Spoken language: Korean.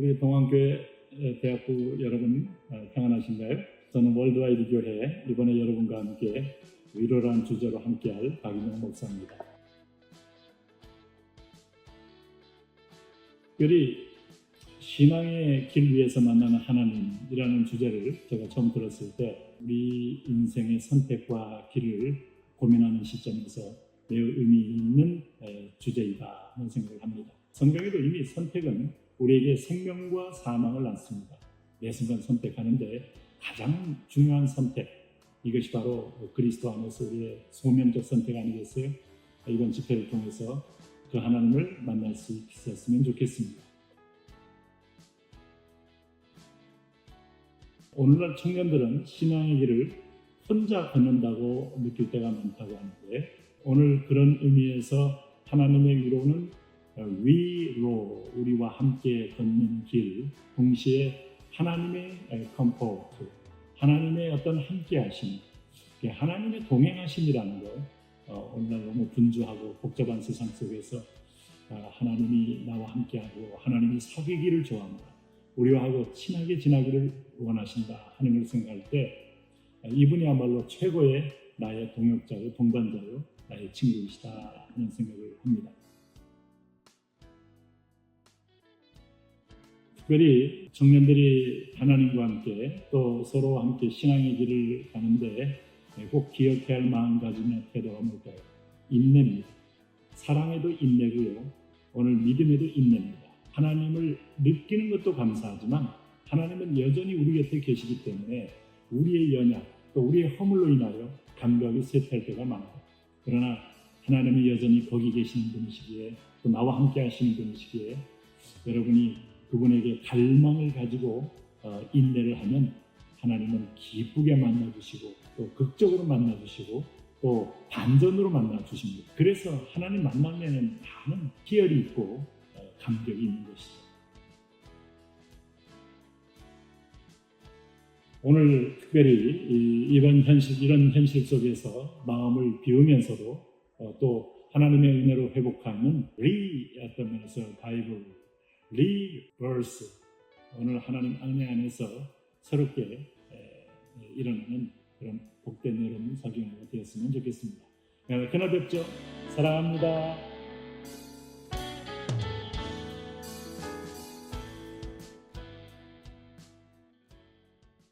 우리 동안교회 대학부 여러분 어, 평안하신가요? 저는 월드와이드 교회 이번에 여러분과 함께 위로라는 주제로 함께할 박인영 목사입니다. 특별히 신앙의 길 위에서 만나는 하나님이라는 주제를 제가 처음 들었을 때 우리 인생의 선택과 길을 고민하는 시점에서 매우 의미 있는 에, 주제이다 하는 생각을 합니다. 성경에도 이미 선택은 우리에게 생명과 사망을 낳습니다. 매 순간 선택하는데 가장 중요한 선택 이것이 바로 그리스도 안에서 우리의 소명적 선택 아니겠어요? 이번 집회를 통해서 그 하나님을 만날 수 있었으면 좋겠습니다. 오늘날 청년들은 신앙의 길을 혼자 걷는다고 느낄 때가 많다고 하는데 오늘 그런 의미에서 하나님의 위로는 위로 우리와 함께 걷는 길 동시에 하나님의 컴포트 하나님의 어떤 함께하심 하나님의 동행하심이라는 것 어, 오늘날 너무 분주하고 복잡한 세상 속에서 어, 하나님이 나와 함께하고 하나님이 사귀기를 좋아합니다. 우리와 하고 친하게 지나기를 원하신다 하는 걸 생각할 때 어, 이분이야말로 최고의 나의 동역자요 동반자요 나의 친구이시다 하는 생각을 합니다. 특별히 청년들이 하나님과 함께 또 서로 함께 신앙의 길을 가는데 꼭 기억해야 할 마음가짐의 태도가 뭘까요? 인내입니다. 사랑에도 인내고요. 오늘 믿음에도 인내입니다. 하나님을 느끼는 것도 감사하지만 하나님은 여전히 우리 곁에 계시기 때문에 우리의 연약 또 우리의 허물로 인하여 감각이 쇠퇴할 때가 많아요. 그러나 하나님이 여전히 거기 계시는 분이시기에 또 나와 함께 하시는 분이시기에 여러분이 그분에게 갈망을 가지고 어, 인내를 하면 하나님은 기쁘게 만나주시고 또 극적으로 만나주시고 또 반전으로 만나주십니다. 그래서 하나님 만남에는 많은 희열이 있고 어, 감격이 있는 것이죠. 오늘 특별히 이- 이번 현실 이런 현실 속에서 마음을 비우면서도 어, 또 하나님의 은혜로 회복하는 리 어떤 면에서 바이블 리버스 오늘 하나님 안에 안에서 새롭게 에, 일어나는 그런 복된 여러분 사경이 되었으면 좋겠습니다. 에, 그날 뵙죠. 사랑합니다.